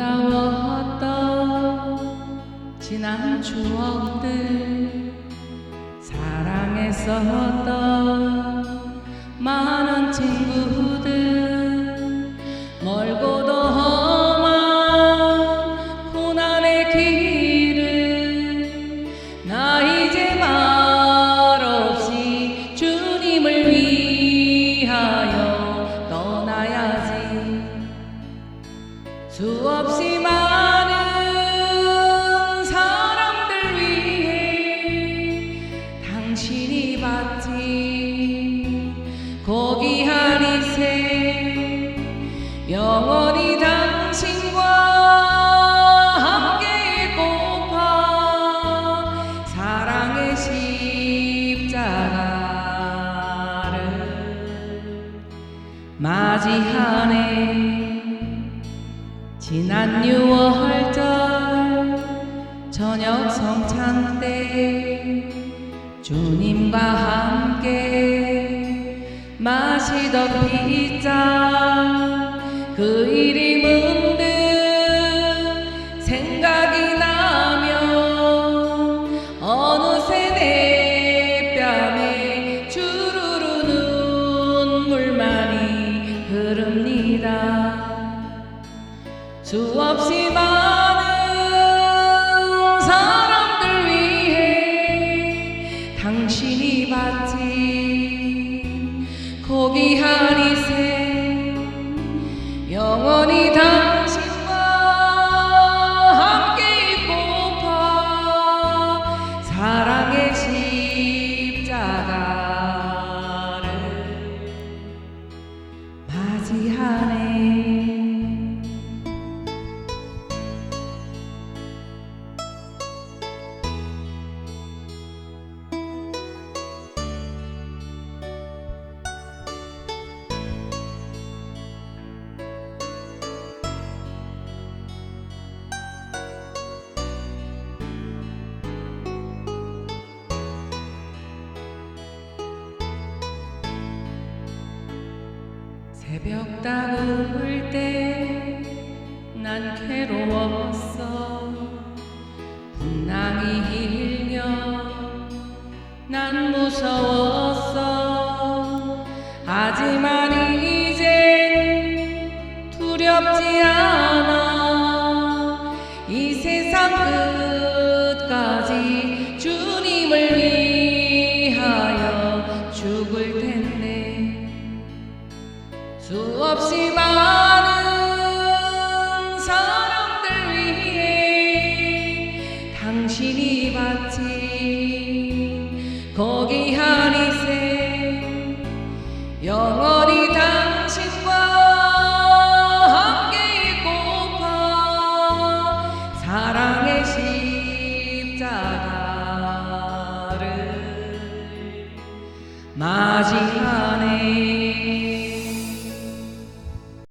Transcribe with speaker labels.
Speaker 1: 아름다웠던 지난 추억들 사랑했었던 많은 친구들 멀고도 험한 고난의 길을 나 이제 말없이 주님을 위하여 수없이 많은 사람들 위해 당신이 받지. 고귀한 이세 영원히 당신과 함께 있고파. 사랑의 십자가를 맞이하네 지난 6월절 저녁 성찬 때 주님과 함께 마시던 피자 수없이 많은 사람들 위해 당신이 받지 고귀한 벽 땅을 울때난 괴로웠어. 분당이 일며 난 무서웠어. 하지만 이젠 두렵지 않아. 이 세상 끝. マジ